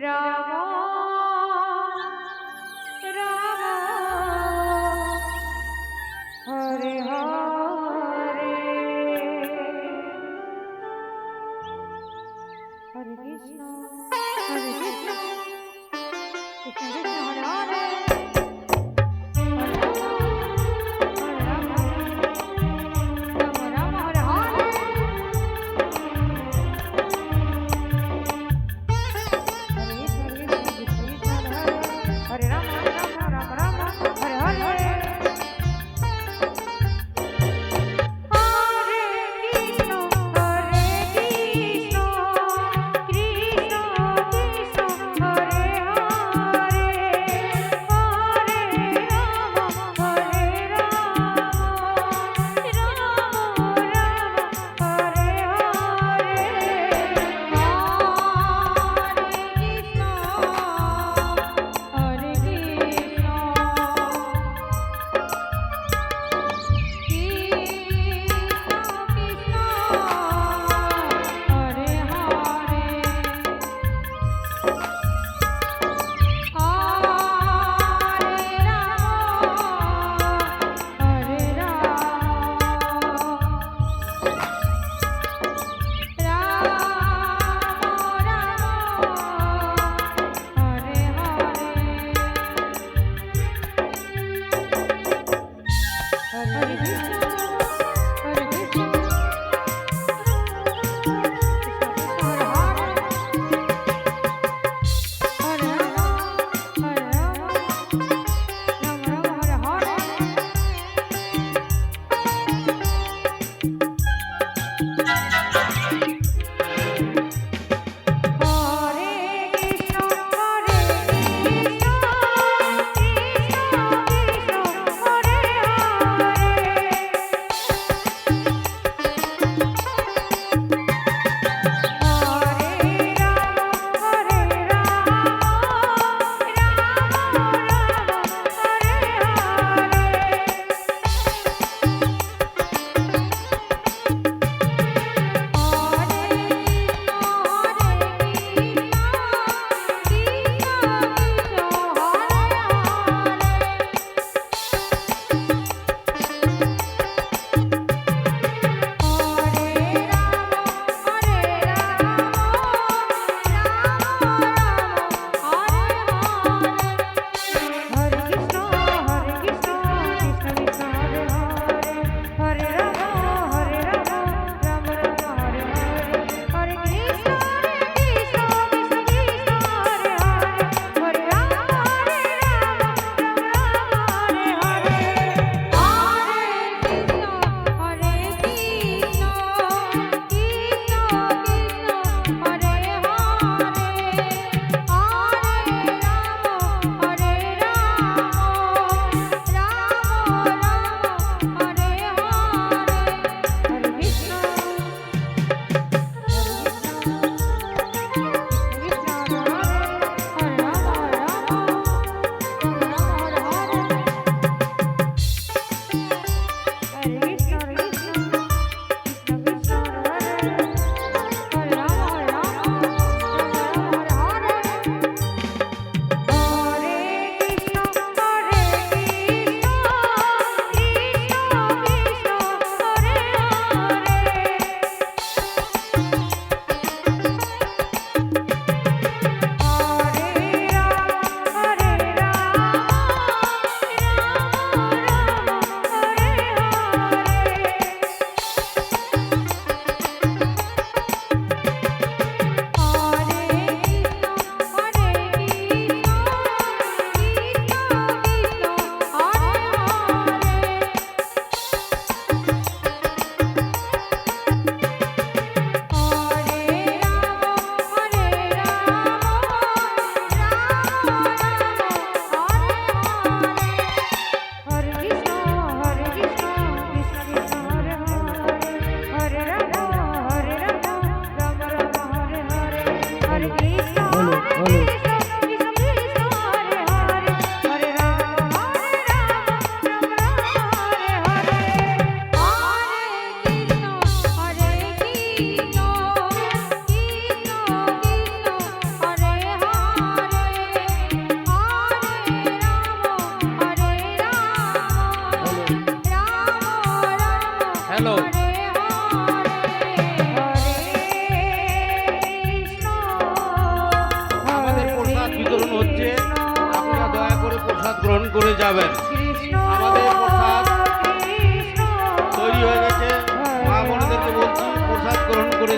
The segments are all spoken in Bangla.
রাম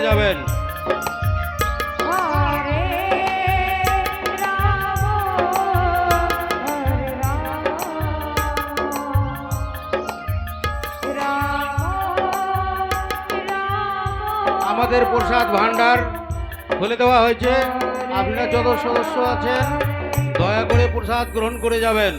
যাবেন। আমাদের প্রসাদ ভান্ডার খুলে দেওয়া হয়েছে। আপনারা যত সদস্য আছেন দয়া করে প্রসাদ গ্রহণ করে যাবেন।